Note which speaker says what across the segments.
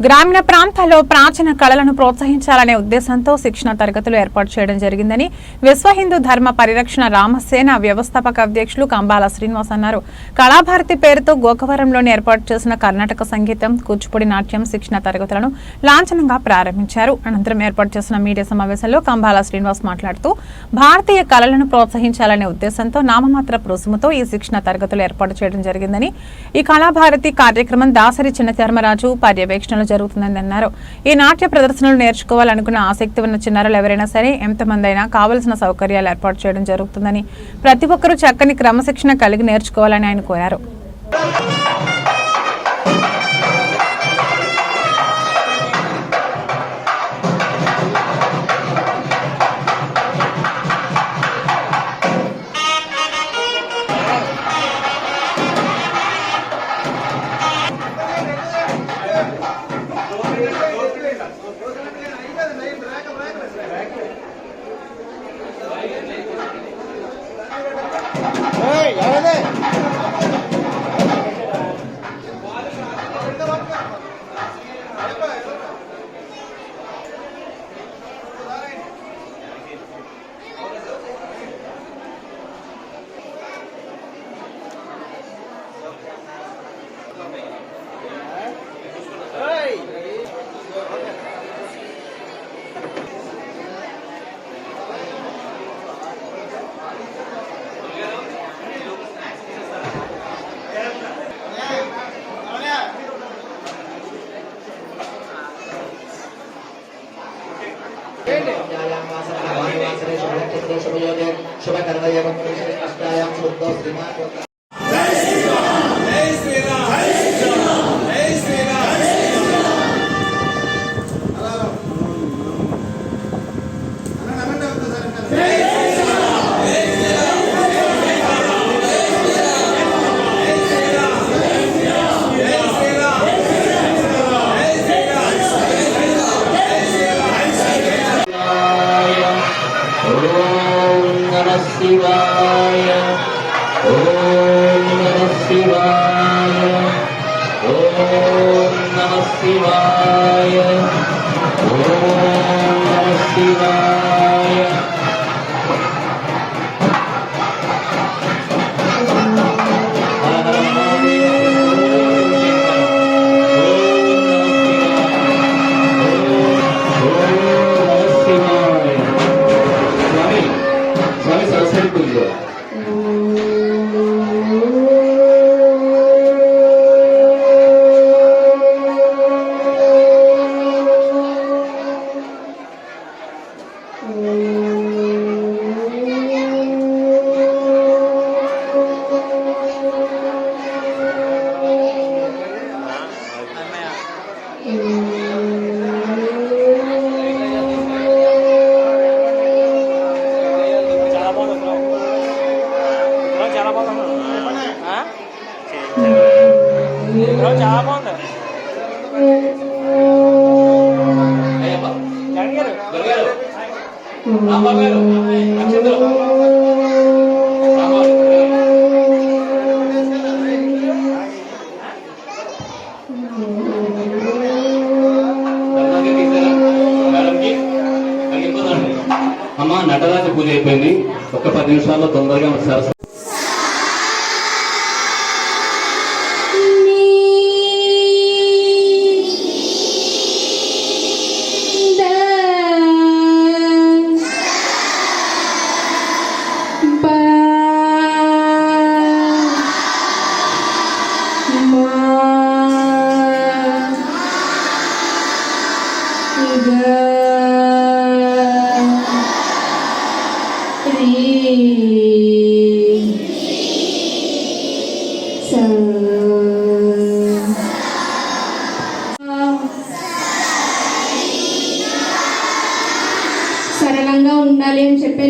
Speaker 1: గ్రామీణ ప్రాంతాల్లో ప్రాచీన కళలను ప్రోత్సహించాలనే ఉద్దేశంతో శిక్షణ తరగతులు ఏర్పాటు చేయడం జరిగిందని విశ్వ హిందూ ధర్మ పరిరక్షణ రామసేన వ్యవస్థాపక అధ్యక్షులు కంబాల శ్రీనివాస్ అన్నారు. కళాభారతి పేరుతో గోకవరంలోని ఏర్పాటు చేసిన కర్ణాటక సంగీతం కూచిపూడి నాట్యం శిక్షణ తరగతులను లాంఛనంగా ప్రారంభించారు. అనంతరం ఏర్పాటు చేసిన మీడియా సమావేశంలో కంబాల శ్రీనివాస్ మాట్లాడుతూ భారతీయ కళలను ప్రోత్సహించాలనే ఉద్దేశంతో నామమాత్ర రుసుముతో ఈ శిక్షణ తరగతులు ఏర్పాటు చేయడం జరిగిందని ఈ కళాభారతి కార్యక్రమం దాసరి చిన్న ధర్మరాజు ప్రదర్శనలు జరుగుతుందని అన్నారు. ఈ నాట్య ప్రదర్శనలు నేర్చుకోవాలనుకున్న ఆసక్తి ఉన్న చిన్నారులు ఎవరైనా సరే ఎంతమంది అయినా కావలసిన సౌకర్యాలు ఏర్పాటు చేయడం జరుగుతుందని ప్రతి ఒక్కరూ చక్కని క్రమశిక్షణ కలిగి నేర్చుకోవాలని ఆయన కోరారు.
Speaker 2: সবাই ওদের সবাই কারণে এবং
Speaker 3: చాలా బాగుంది.
Speaker 2: అమ్మ నటరాజ పూజ అయిపోయింది. ఒక పది నిమిషాల్లో తొందరగా సరస్వతి
Speaker 4: ఉండాలి అని చెప్పి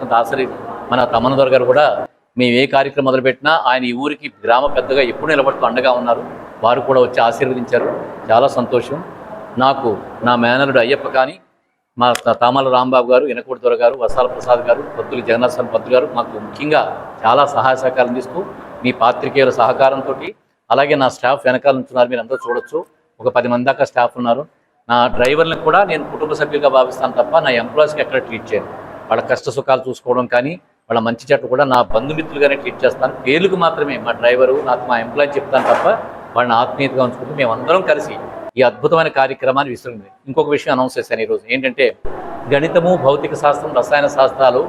Speaker 2: తెలియబోతున్న దాసరి మన తమ్మనదొర గారు కూడా మేము ఏ కార్యక్రమం మొదలుపెట్టినా ఆయన ఈ ఊరికి గ్రామ పెద్దగా ఎప్పుడు నిలబడుతూ అండగా ఉన్నారు. వారు కూడా వచ్చి ఆశీర్వదించారు. చాలా సంతోషం. నాకు నా మేనలుడు అయ్యప్ప కానీ మా తామల రాంబాబు గారు ఎనకూడి దొర గారు వసాల ప్రసాద్ గారు పొత్తులు జగన్నాథ్ స్వామి పంతులు గారు మాకు ముఖ్యంగా చాలా సహాయ సహకారం అందిస్తూ మీ పాత్రికేయుల సహకారంతో అలాగే నా స్టాఫ్ వెనకాల ఉంటున్నారు మీరు అందరూ చూడొచ్చు. ఒక పది మంది దాకా స్టాఫ్ ఉన్నారు. నా డ్రైవర్లకు కూడా నేను కుటుంబ సభ్యులుగా భావిస్తాను తప్ప నా ఎంప్లాయీస్కి ఎక్కడ ట్రీట్ చేయను. వాళ్ళ కష్ట సుఖాలు చూసుకోవడం కానీ వాళ్ళ మంచి చెట్లు కూడా నా బంధుమిత్రులుగానే ట్రీట్ చేస్తాను. పేర్లకు మాత్రమే మా డ్రైవరు నాకు మా ఎంప్లాయీ చెప్తాను తప్ప వాళ్ళని ఆత్మీయతగా ఉంచుకుంటూ మేమందరం కలిసి ఈ అద్భుతమైన కార్యక్రమాన్ని విసిరింది. ఇంకొక విషయం అనౌన్స్ చేశాను ఈరోజు. ఏంటంటే గణితము భౌతిక శాస్త్రం రసాయన శాస్త్రాలు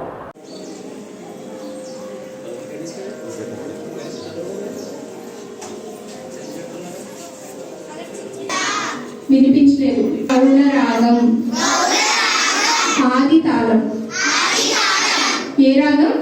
Speaker 4: వినిపించలేదు. రాగం. ఏ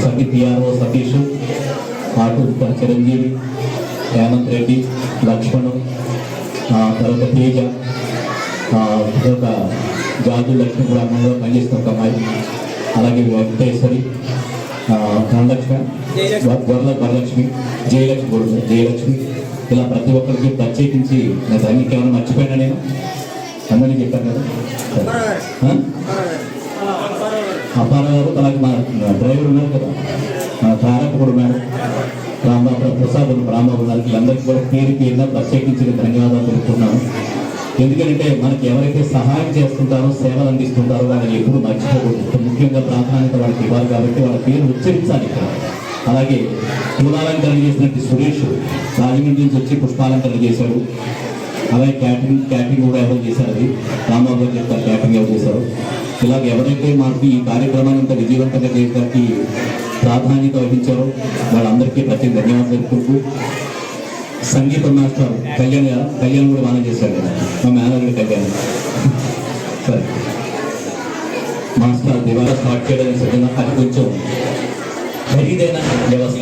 Speaker 5: మా సఖి పిఆర్ఓ సతీష్ అటు చిరంజీవి హేమంత్ రెడ్డి లక్ష్మణ్ తర్వాత తేజ తర్వాత జాదు లక్ష్మి గ్రామంలో పనిచేస్తున్న ఒక అమ్మాయి. అలాగే వెంకటేశ్వరి ధనలక్ష్మి వరల వరలక్ష్మి జయలక్ష్మి కూడా ఉంది. జయలక్ష్మి ఇలా ప్రతి ఒక్కరికి ప్రత్యేకించి నేను దానికి ఏమైనా మర్చిపోయినా నేను. అందరినీ చెప్పాను కదా? అప్పారావు గారు అలాగే మా డ్రైవర్ ఉన్నారు కదా. మా తారక్ మేడం రాంబాబు ప్రసాద్ ఉన్నారు, రాంబాబు వీళ్ళందరికీ కూడా పేరు పేరున ప్రత్యేకించిన ధన్యవాదాలు తెలుపుతున్నాను. ఎందుకంటే మనకి ఎవరైతే సహాయం చేస్తుంటారో సేవలు అందిస్తుంటారో వాళ్ళని ఎప్పుడు మర్చిపోకూడదు. ముఖ్యంగా ప్రాధాన్యత వాళ్ళకి ఇవ్వాలి కాబట్టి వాళ్ళ పేరు ఉచ్చరించాలి ఇక్కడ. అలాగే పూలాలంకరణ చేసినట్టు సురేష్ రాజమండ్రి నుంచి వచ్చి పుష్పాలంకరణ చేశాడు. అలాగే క్యాటరింగ్ క్యాటరింగ్ కూడా ఎవరు చేశారు అది? రాంబాబు గారు చెప్తారు క్యాటరింగ్ ఎవరు చేశారు? ఇలాగ ఎవరైతే మాకు ఈ కార్యక్రమాన్ని ఇంత విజయవంతంగా చేయడానికి ప్రాధాన్యత వహించారో వాళ్ళందరికీ ప్రతి ధన్యవాదాలు తెలుపుకుంటూ సంగీతం మాస్టర్ కళ్యాణ్ కళ్యాణ్ కూడా బాగా చేశారు కదా. మా మేనేజర్ కళ్యాణ్. సరే. మాస్టర్ దివాళా స్టార్ట్ చేయడానికి సిద్ధంగా అది కొంచెం ఖరీదైన వ్యవస్థ.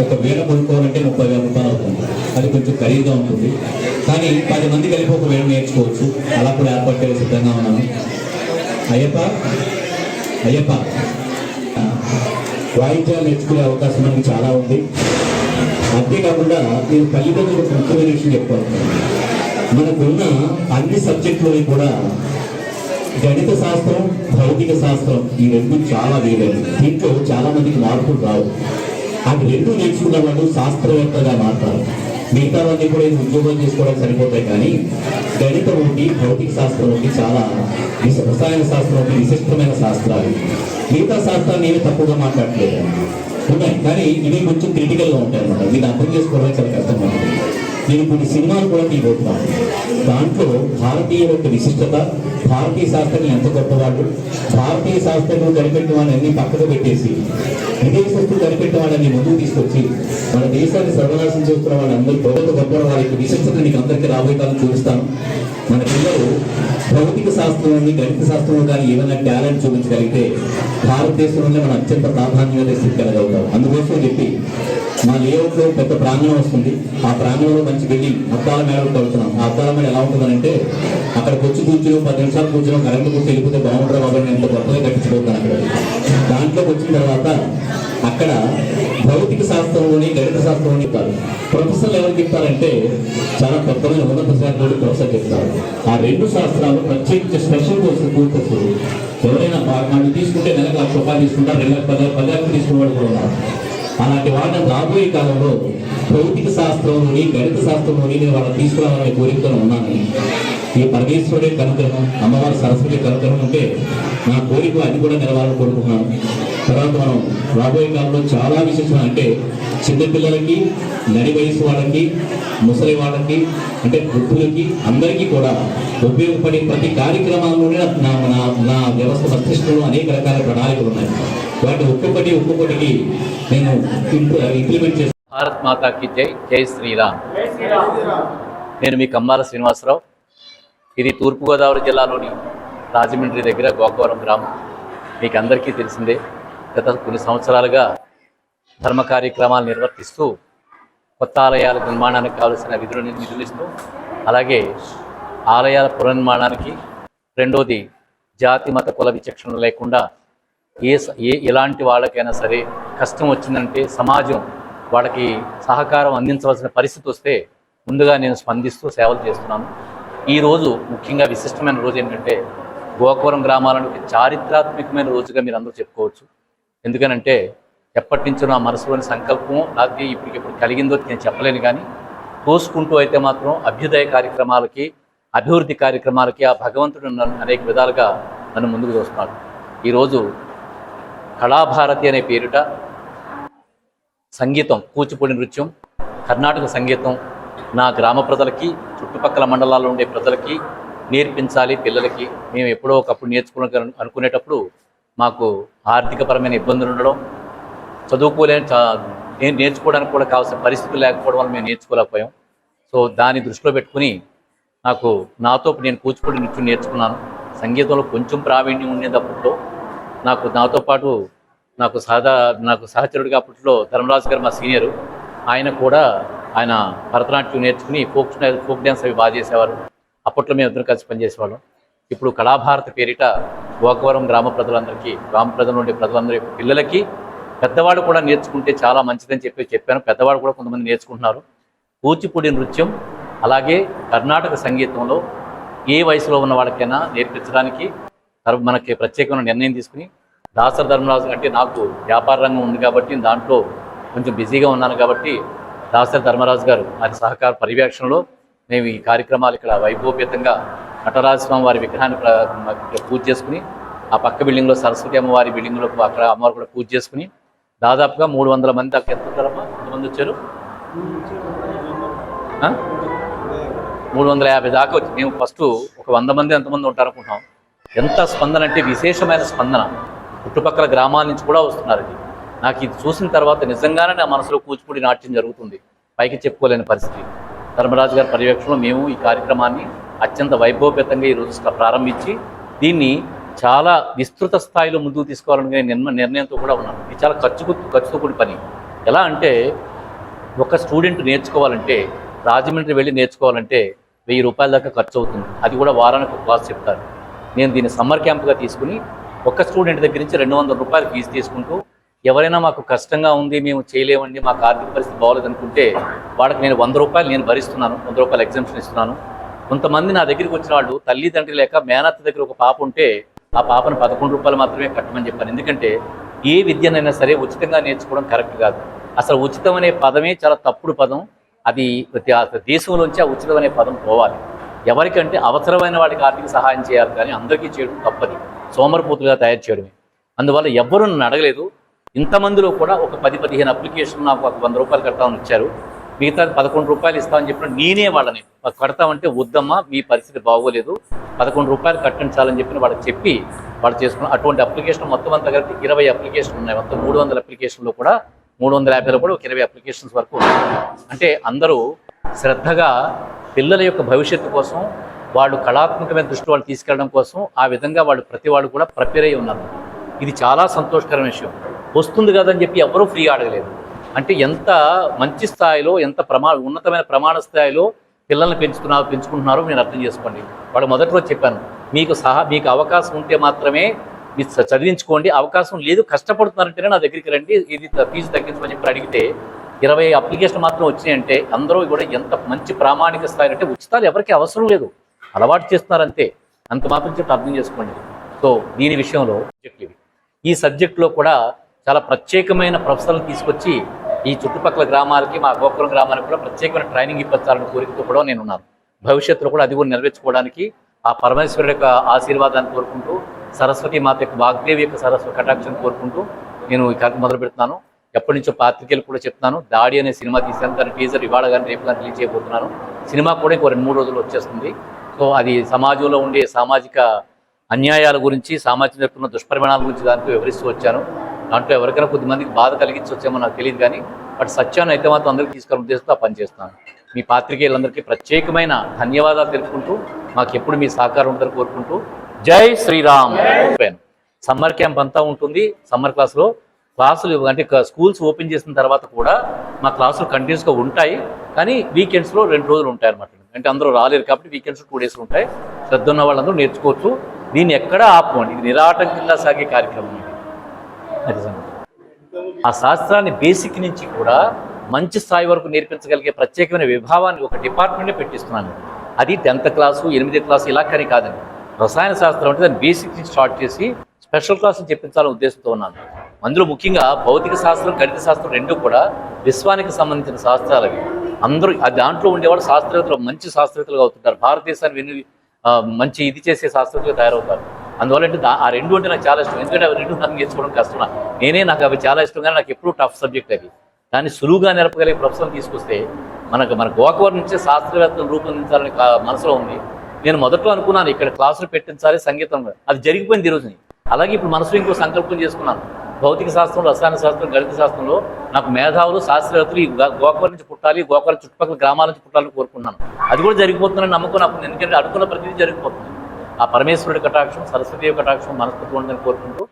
Speaker 5: ఒక వేల కొనుక్కోవాలంటే ముప్పై వేల రూపాయలు అవుతుంది. అది కొంచెం ఖరీదుగా ఉంటుంది. కానీ పది మంది కలిపి ఒక వేల నేర్చుకోవచ్చు. అలా కూడా ఏర్పాటు చేయడం సిద్ధంగా ఉన్నాను. అయ్యప్ప? అయ్యప్ప. వాయిద్యాలు నేర్చుకునే అవకాశం మనకి చాలా ఉంది. అంతేకాకుండా నేను తల్లిదండ్రులకు ముఖ్యమైన విషయం చెప్పాను మనకున్న అన్ని సబ్జెక్టులని కూడా గణిత శాస్త్రం భౌతిక శాస్త్రం ఈ రెండు చాలా వేరైనవి దీంట్లో చాలా మందికి మార్పులు రావు. అవి రెండు నేర్చుకున్న వాళ్ళు శాస్త్రవేత్తగా మారుతారు. మిగతావన్నీ కూడా ఇది ఉద్యోగం చేసుకోవడానికి సరిపోతాయి కానీ గణితం ఒకటి భౌతిక శాస్త్రం ఒకటి చాలా రసాయన శాస్త్రం ఒకటి విశిష్టమైన శాస్త్రాలు. మిగతా శాస్త్రాన్ని ఏమి తప్పుగా మాట్లాడలేదు ఉన్నాయి. కానీ ఇవి కొంచెం క్రిటికల్గా ఉంటాయి అన్నమాట దీన్ని అర్థం చేసుకోవడానికి చాలా కష్టంగా ఉంటుంది నేను కొన్ని సినిమాలు కూడా తీయబోతున్నాను దాంట్లో భారతీయ యొక్క విశిష్టత భారతీయ శాస్త్రం ఎంత గొప్పవాళ్ళు భారతీయ శాస్త్రం కనిపెట్టిన వాళ్ళని పక్కకు పెట్టేసి విదేశస్తులు కనిపెట్టిన వాళ్ళని ముందుకు తీసుకొచ్చి మన దేశాన్ని సర్వనాశం చేస్తున్న వాళ్ళందరూ గొప్ప గొప్ప వాళ్ళ యొక్క విశిష్టత నీకు అందరికీ రాబోయే కాలం చూపిస్తాను. మన పిల్లలు భౌతిక శాస్త్రంలోని గణిత శాస్త్రంలో కానీ ఏమైనా టాలెంట్ చూపించగలిగితే భారతదేశంలోనే మనం అత్యంత ప్రాధాన్యత స్థితికెళ్ళగలుగుతాం అందుకోసం చెప్పి మా లేఅవుట్లో పెద్ద ప్రాంగణం వస్తుంది. ఆ ప్రాంగణంలో మంచి బిల్డింగ్ అద్దాల మేడలు కలుగుతున్నాం ఆ అద్దాల మేడ ఎలా ఉంటుందంటే అక్కడ కూర్చు కూర్చుని పది నిమిషాలు కూర్చుని కరెంట్ కూర్చొని వెళ్ళిపోతే బాగుంటారు కాబట్టి నేను కొత్తగా కట్టించుకోతాను అక్కడ. దాంట్లోకి వచ్చిన తర్వాత
Speaker 6: అక్కడ భౌతిక శాస్త్రంలోని గణిత శాస్త్రంలోని చెప్తారు ప్రొఫెసర్లు ఎవరు చెప్తారంటే చాలా పెద్దమైన ఉన్నత శాఖలోని ప్రొఫెసర్ చెప్తారు. ఆ రెండు శాస్త్రాలు ప్రత్యేకించి స్పెషల్ కోర్సు కోర్సెస్ ఎవరైనా బా- వాళ్ళు తీసుకుంటే నెలకు లక్ష రూపాయలు తీసుకుంటారు రెండు లక్ష పది పది లక్షలు తీసుకునే కూడా ఉన్నారు. అలాంటి వాళ్ళని రాబోయే కాలంలో భౌతిక శాస్త్రంలోని గణిత శాస్త్రంలోని నేను వాళ్ళని తీసుకురావాలనే కోరికతో ఉన్నాను. ఈ పరమేశ్వరుడే కనుగ్రహం అమ్మవారి సరస్వతి కనుగ్రహం ఉంటే నా కోరిక అది కూడా నిలవాలని కోరుకుంటున్నాను. తర్వాత మనం రాబోయే కాలంలో చాలా విశేషం అంటే చిన్నపిల్లలకి నడి వయసు వాళ్ళకి ముసలి వాళ్ళకి అంటే వృద్ధులకి అందరికీ కూడా ఉపయోగపడే ప్రతి కార్యక్రమాల్లోనే నా నా నా వ్యవస్థ మస్తిష్కంలో అనేక రకాల ప్రణాళికలు ఉన్నాయి. వాటి ఒక్కొక్కటి ఒక్కొక్కటికి నేను ఇంప్లిమెంట్ చేస్తాను
Speaker 5: భారత్ మాతాకి జై జై శ్రీరామ్. నేను మీ కమ్మాల శ్రీనివాసరావు. ఇది తూర్పుగోదావరి జిల్లాలోని రాజమండ్రి దగ్గర గోకవరం గ్రామం. మీకు అందరికీ తెలిసిందే. గత కొన్ని సంవత్సరాలుగా ధర్మ కార్యక్రమాలు నిర్వర్తిస్తూ కొత్త ఆలయాల నిర్మాణానికి కావలసిన విధులు నిధులిస్తూ అలాగే ఆలయాల పునర్నిర్మాణానికి రెండోది జాతి మత కుల విచక్షణ లేకుండా ఏ స- ఏ ఎలాంటి వాళ్ళకైనా సరే కష్టం వచ్చిందంటే సమాజం వాళ్ళకి సహకారం అందించవలసిన పరిస్థితి వస్తే ముందుగా నేను స్పందిస్తూ సేవలు చేస్తున్నాను. ఈరోజు ముఖ్యంగా విశిష్టమైన రోజు ఏంటంటే గోకవరం గ్రామాలను చారిత్రాత్మకమైన రోజుగా మీరు అందరూ చెప్పుకోవచ్చు. ఎందుకనంటే ఎప్పటి నుంచో నా మనసులోని సంకల్పం నాకు ఇప్పటికిప్పుడు కలిగిందో నేను చెప్పలేను కానీ తోసుకుంటూ అయితే మాత్రం అభ్యుదయ కార్యక్రమాలకి అభివృద్ధి కార్యక్రమాలకి ఆ భగవంతుడు నన్ను అనేక విధాలుగా నన్ను ముందుకు చూస్తున్నాడు ఈరోజు కళాభారతి అనే పేరిట సంగీతం కూచిపూడి నృత్యం కర్ణాటక సంగీతం నా గ్రామ ప్రజలకి చుట్టుపక్కల మండలాల్లో ఉండే ప్రజలకి నేర్పించాలి పిల్లలకి. మేము ఎప్పుడో ఒకప్పుడు నేర్చుకునే అనుకునేటప్పుడు మాకు ఆర్థికపరమైన ఇబ్బందులు ఉండడం చదువుకోలేని చా- నేను నేర్చుకోవడానికి కూడా కావాల్సిన పరిస్థితులు లేకపోవడం వల్ల మేము నేర్చుకోలేకపోయాం. సో దాన్ని దృష్టిలో పెట్టుకుని నాకు నాతో నేను కూచిపూడి నృత్యం నేర్చుకున్నాను. సంగీతంలో కొంచెం ప్రావీణ్యం ఉండేటప్పట్లో నాకు నాతో పాటు నాకు సాదా నాకు సహచరుడిగా అప్పట్లో ధర్మరాజు గారు మా సీనియరు. ఆయన కూడా ఆయన భరతనాట్యం నేర్చుకుని ఫోక్ ఫోక్ డ్యాన్స్ అవి బాగా చేసేవారు. అప్పట్లో మేము ఇద్దరు కలిసి పనిచేసేవాళ్ళం. ఇప్పుడు కళాభారత పేరిట గోకవరం గ్రామ ప్రజలందరికీ గ్రామ ప్రజల నుండి ప్రజలందరి పిల్లలకి పెద్దవాడు కూడా నేర్చుకుంటే చాలా మంచిదని చెప్పి చెప్పాను. పెద్దవాడు కూడా కొంతమంది నేర్చుకుంటున్నారు. కూచిపూడి నృత్యం అలాగే కర్ణాటక సంగీతంలో ఏ వయసులో ఉన్న వాళ్ళకైనా నేర్పించడానికి మనకి ప్రత్యేకమైన నిర్ణయం తీసుకుని దాసర ధర్మరాజు అంటే నాకు వ్యాపార రంగం ఉంది కాబట్టి దాంట్లో కొంచెం బిజీగా ఉన్నాను కాబట్టి దాసరి ధర్మరాజు గారు ఆయన సహకార పర్యవేక్షణలో మేము ఈ కార్యక్రమాలు ఇక్కడ వైభవపేతంగా నటరాజస్వామి వారి విగ్రహాన్ని పూజ చేసుకుని ఆ పక్క బిల్డింగ్లో సరస్వతి అమ్మవారి బిల్డింగ్లో అక్కడ అమ్మవారు కూడా పూజ చేసుకుని దాదాపుగా మూడు వందల మంది అక్కడ ఎంత ఉంటారమ్మా? ఎంతమంది వచ్చారు? మూడు వందల యాభై దాకా వచ్చి మేము ఫస్ట్ ఒక వంద మంది ఎంతమంది ఉంటారు ఎంత స్పందన అంటే విశేషమైన స్పందన. చుట్టుపక్కల గ్రామాల నుంచి కూడా వస్తున్నారు ఇది. నాకు ఇది చూసిన తర్వాత నిజంగానే నా మనసులో కూచిపూడి నాట్యం జరుగుతుంది. పైకి చెప్పుకోలేని పరిస్థితి. ధర్మరాజు గారి పర్యవేక్షణలో మేము ఈ కార్యక్రమాన్ని అత్యంత వైభవపేతంగా ఈరోజు ప్రారంభించి దీన్ని చాలా విస్తృత స్థాయిలో ముందుకు తీసుకోవాలని నిర్మ నిర్ణయంతో కూడా ఉన్నాను. ఇది చాలా ఖర్చుకు ఖర్చుతో కూడిన పని. ఎలా అంటే ఒక స్టూడెంట్ నేర్చుకోవాలంటే రాజమండ్రి వెళ్ళి నేర్చుకోవాలంటే వెయ్యి రూపాయల దాకా ఖర్చు అవుతుంది. అది కూడా వారానికి ఒక క్లాస్ చెప్తారు. నేను దీన్ని సమ్మర్ క్యాంప్గా తీసుకుని ఒక స్టూడెంట్ దగ్గర నుంచి రెండు వందల రూపాయలు ఫీజు తీసుకుంటూ ఎవరైనా మాకు కష్టంగా ఉంది మేము చేయలేమండి మాకు ఆర్థిక పరిస్థితి బాగోలేదు అనుకుంటే వాళ్ళకి నేను వంద రూపాయలు నేను భరిస్తున్నాను వంద రూపాయలు ఎగ్జామ్షన్ ఇస్తున్నాను. కొంతమంది నా దగ్గరికి వచ్చిన వాళ్ళు తల్లిదండ్రి లేక మేనత్త దగ్గర ఒక పాప ఉంటే ఆ పాపను పదకొండు రూపాయలు మాత్రమే కట్టమని చెప్పాను ఎందుకంటే ఏ విద్యనైనా సరే ఉచితంగా నేర్చుకోవడం కరెక్ట్ కాదు. అసలు ఉచితం అనే పదమే చాలా తప్పుడు పదం. అది ప్రతి దేశంలోంచి ఆ ఉచితం అనే పదం పోవాలి. ఎవరికంటే అవసరమైన వాడికి ఆర్థిక సహాయం చేయాలి కానీ అందరికీ చేయడం తప్పది. సోమరపోతులుగా తయారు చేయడమే. అందువల్ల ఎవ్వరూ నన్ను అడగలేదు. ఇంతమందిలో కూడా ఒక పది పదిహేను అప్లికేషన్ నాకు ఒక వంద రూపాయలు కట్టాలని ఇచ్చారు. మిగతా పదకొండు రూపాయలు ఇస్తామని చెప్పిన నేనే వాళ్ళని. కడతామంటే వద్దమ్మా మీ పరిస్థితి బాగోలేదు. పదకొండు రూపాయలు కట్టించాలని చెప్పిన వాళ్ళకి చెప్పి వాళ్ళు చేసుకున్న అటువంటి అప్లికేషన్ మొత్తం అంతా కలిపి ఇరవై అప్లికేషన్లు ఉన్నాయి. మొత్తం మూడు వందల అప్లికేషన్లో కూడా మూడు వందల యాభైలో కూడా ఒక ఇరవై అప్లికేషన్స్ వరకు అంటే అందరూ శ్రద్ధగా పిల్లల యొక్క భవిష్యత్తు కోసం వాళ్ళు కళాత్మకమైన దృష్టి వాళ్ళు తీసుకెళ్ళడం కోసం ఆ విధంగా వాళ్ళు ప్రతి వాళ్ళు కూడా ప్రిపేర్ అయి ఉన్నారు. ఇది చాలా సంతోషకరమైన విషయం. వస్తుంది కదని చెప్పి ఎవరూ ఫ్రీ అడగలేదు. అంటే ఎంత మంచి స్థాయిలో ఎంత ప్రమా ఉన్నతమైన ప్రమాణ స్థాయిలో పిల్లల్ని పెంచుతున్నారు పెంచుకుంటున్నారో నేను అర్థం చేసుకోండి. వాళ్ళు మొదటి రోజు చెప్పాను మీకు సహా మీకు అవకాశం ఉంటే మాత్రమే మీరు చదివించుకోండి. అవకాశం లేదు కష్టపడుతున్నారంటేనే నా దగ్గరికి రండి. ఇది ఫీజు తగ్గించమని చెప్పి అడిగితే ఇరవై అప్లికేషన్ మాత్రం వచ్చినాయంటే అందరూ కూడా ఎంత మంచి ప్రామాణిక స్థాయి అంటే ఉచితాలు ఎవరికి అవసరం లేదు. అలవాటు చేస్తున్నారంతే. అంత మాత్రం చెప్పి అర్థం చేసుకోండి. సో దీని విషయంలో సబ్జెక్టులు ఈ సబ్జెక్టులో కూడా చాలా ప్రత్యేకమైన ప్రొఫెసర్లు తీసుకొచ్చి ఈ చుట్టుపక్కల గ్రామాలకి మా గోపురం గ్రామానికి కూడా ప్రత్యేకమైన ట్రైనింగ్ ఇప్పించాలని కోరికతో కూడా నేను ఉన్నాను. భవిష్యత్తులో కూడా అది కూడా నెరవేర్చుకోవడానికి ఆ పరమేశ్వరుడు యొక్క ఆశీర్వాదాన్ని కోరుకుంటూ సరస్వతి మాత యొక్క వాగ్దేవి యొక్క సరస్వతి కటాక్షం కోరుకుంటూ నేను ఈ కార్యక్రమం మొదలు పెడుతున్నాను. ఎప్పటి నుంచో పాత్రికేయులు కూడా చెప్తున్నాను. దాడి అనే సినిమా తీశాను. దాని టీజర్ ఇవాళ కానీ రేపు కానీ రిలీజ్ చేయబోతున్నాను. సినిమా కూడా ఇంకో రెండు మూడు రోజులు వచ్చేస్తుంది. సో అది సమాజంలో ఉండే సామాజిక అన్యాయాల గురించి సామాజిక జరుగుతున్న దుష్పరిమాణాల గురించి దాంట్లో వివరిస్తూ వచ్చాను. దాంట్లో ఎవరికైనా కొద్దిమందికి బాధ కలిగించవచ్చేమో నాకు తెలియదు కానీ బట్ సత్యాన్ని అయితే మాత్రం అందరికీ తీసుకుని ఉద్దేశంతో ఆ పని చేస్తాను మీ పాత్రికేయులందరికీ ప్రత్యేకమైన ధన్యవాదాలు తెలుపుకుంటూ మాకు ఎప్పుడు మీ సహకారం ఉంటుందని కోరుకుంటూ జై శ్రీరామ్. సమ్మర్ క్యాంప్ అంతా ఉంటుంది. సమ్మర్ క్లాస్లో క్లాసులు అంటే స్కూల్స్ ఓపెన్ చేసిన తర్వాత కూడా మా క్లాసులు కంటిన్యూస్గా ఉంటాయి. కానీ వీకెండ్స్లో రెండు రోజులు ఉంటాయి అనమాట అంటే అందరూ రాలేరు కాబట్టి వీకెండ్స్ టూ డేస్ ఉంటాయి. శ్రద్ధ ఉన్న వాళ్ళందరూ నేర్చుకోవచ్చు. దీన్ని ఎక్కడా ఆపమండి. ఇది నిరాటంకంగా సాగే కార్యక్రమం అది ఆ శాస్త్రాన్ని బేసిక్ నుంచి కూడా మంచి స్థాయి వరకు నేర్పించగలిగే ప్రత్యేకమైన విభావాన్ని ఒక డిపార్ట్మెంటే పెట్టిస్తున్నాను. అది టెన్త్ క్లాసు ఎనిమిది క్లాసు ఇలా కానీ కాదండి. రసాయన శాస్త్రం అంటే దాన్ని బేసిక్ నుంచి స్టార్ట్ చేసి స్పెషల్ క్లాసులు చెప్పించాలని ఉద్దేశంతో ఉన్నాను. అందులో ముఖ్యంగా భౌతిక శాస్త్రం గణిత శాస్త్రం రెండు కూడా విశ్వానికి సంబంధించిన శాస్త్రాలు అవి. అందరూ ఆ దాంట్లో ఉండేవాళ్ళు శాస్త్రవేత్తలు మంచి శాస్త్రవేత్తలుగా అవుతుంటారు. భారతదేశాన్ని విని మంచి ఇది చేసే శాస్త్రవేత్తలు తయారవుతారు. అందువల్ల అంటే ఆ రెండు అంటే నాకు చాలా ఇష్టం. ఎందుకంటే అవి రెండు నాకు నేర్చుకోవడం కష్టం. నేనే నాకు అవి చాలా ఇష్టం కానీ నాకు ఎప్పుడూ టఫ్ సబ్జెక్ట్ అవి. దాన్ని సులువుగా నిలపగలిగే ప్రొఫెసర్ తీసుకొస్తే మనకు మన గోకవర్ నుంచే శాస్త్రవేత్తలు రూపొందించాలని మనసులో ఉంది. నేను మొదట్లో అనుకున్నాను ఇక్కడ క్లాసులు పెట్టించాలి సంగీతం. అది జరిగిపోయింది ఈ అలాగే ఇప్పుడు మనసులో ఇంకో సంకల్పం చేసుకున్నాను. భౌతిక శాస్త్రం రసాయన శాస్త్రం గణిత శాస్త్రంలో నాకు మేధావులు శాస్త్రవేత్తలు ఈ గోకవర్ నుంచి పుట్టాలి గోకవర్ చుట్టుపక్కల గ్రామాల నుంచి పుట్టాలని కోరుకున్నాను. అది కూడా జరిగిపోతుందని నమ్మకం నాకు ఎందుకంటే అడుగున్న ప్రతిదీ జరిగిపోతుంది. ఆ పరమేశ్వరుడి కటాక్షం సరస్వతి కటాక్షం మనస్ఫూర్తి ఉండదని కోరుకుంటూ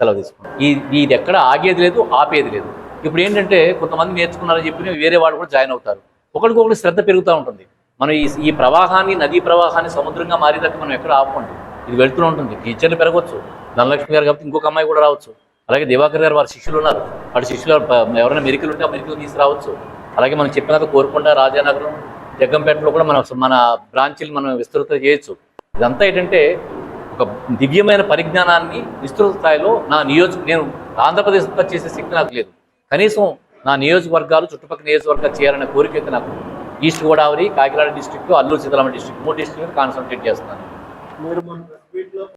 Speaker 5: సెలవు తీసుకుంటాం. ఈ ఇది ఎక్కడ ఆగేది లేదు ఆపేది లేదు. ఇప్పుడు ఏంటంటే కొంతమంది నేర్చుకున్నారని చెప్పి వేరే వాళ్ళు కూడా జాయిన్ అవుతారు. ఒకరికొకరు శ్రద్ధ పెరుగుతూ ఉంటుంది. మనం ఈ ఈ ప్రవాహాన్ని నదీ ప్రవాహాన్ని సముద్రంగా మారేదాకా మనం ఎక్కడ ఆపండి ఇది వెళ్తూనే ఉంటుంది. టీచర్లు పెరగవచ్చు ధనలక్ష్మి గారు కాబట్టి ఇంకొక అమ్మాయి కూడా రావచ్చు. అలాగే దివాకర్ గారు వారి శిష్యులు ఉన్నారు. వాటి శిష్యులు ఎవరైనా మెరికలు ఉంటే ఆ మెరికలు తీసుకురావచ్చు. అలాగే మనం చెప్పిన కోరుకొండ రాజానగరం జగ్గంపేటలో కూడా మన మన బ్రాంచీలు మనం విస్తృత చేయొచ్చు. ఇదంతా ఏంటంటే ఒక దివ్యమైన పరిజ్ఞానాన్ని విస్తృత స్థాయిలో నా నియోజక నేను ఆంధ్రప్రదేశ్ ఉత్పత్తి చేసే శక్తి నాకు లేదు. కనీసం నా నియోజకవర్గాలు చుట్టుపక్కల నియోజకవర్గాలు చేయాలనే కోరిక అయితే నాకు east Godavari Kakinada district Alluri Sitarama district మూడు డిస్ట్రిక్ట్ కాన్సన్ట్రేట్ చేస్తున్నాను.